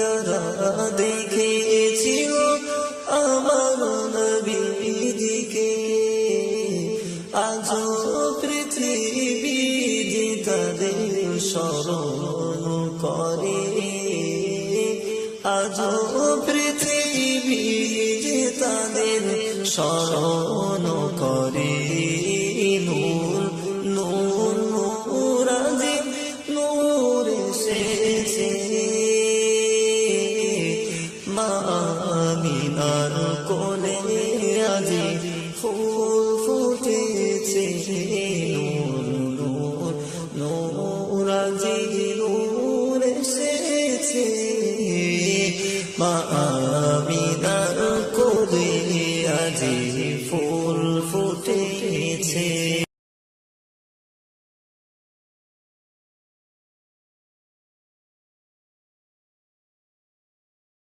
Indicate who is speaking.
Speaker 1: যারা দেখেছিল আমার নবীজিকে আজও পৃথিবী তাদের স্মরণ করে। আজও পৃথিবী তাদের স্মরণ করে। মিনার কোলে আজি ফুল ফুটেছে নূর নূর নূর আজি নূর এসেছে। মা মিনার কোলে আজি ফুল ফুল